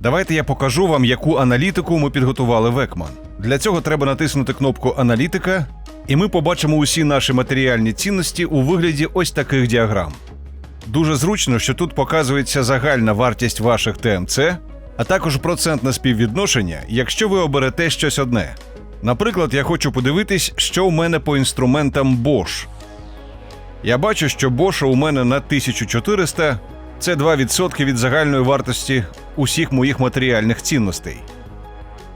Давайте я покажу вам, яку аналітику ми підготували в Екман. Для цього треба натиснути кнопку Аналітика, і ми побачимо усі наші матеріальні цінності у вигляді ось таких діаграм. Дуже зручно, що тут показується загальна вартість ваших ТМЦ, а також процентне співвідношення, якщо ви оберете щось одне. Наприклад, я хочу подивитись, що у мене по інструментам Bosch. Я бачу, що Bosch у мене на 1400 це 2% від загальної вартості усіх моїх матеріальних цінностей.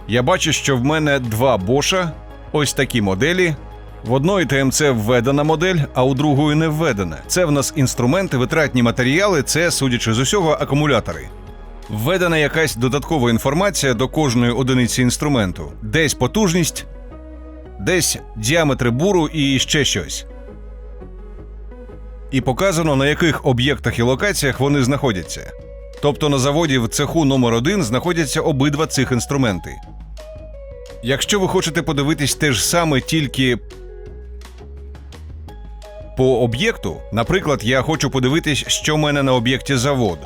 Я бачу, що в мене два Bosch, ось такі моделі. В одної ТМЦ введена модель, а у другої не введена. Це в нас інструменти, витратні матеріали, це, судячи з усього, акумулятори. Введена якась додаткова інформація до кожної одиниці інструменту, десь потужність, десь діаметри буру і ще щось. І показано, на яких об'єктах і локаціях вони знаходяться. Тобто на заводі в цеху номер 1 знаходяться обидва цих інструменти. Якщо ви хочете подивитись те ж саме тільки по об'єкту, наприклад, я хочу подивитись, що в мене на об'єкті завод.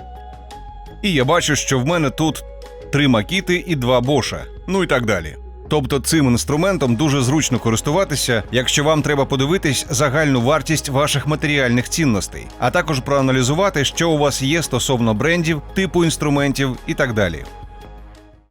І я бачу, що в мене тут три макіти і два боша, ну і так далі. Тобто цим інструментом дуже зручно користуватися, якщо вам треба подивитись загальну вартість ваших матеріальних цінностей, а також проаналізувати, що у вас є стосовно брендів, типу інструментів і так далі.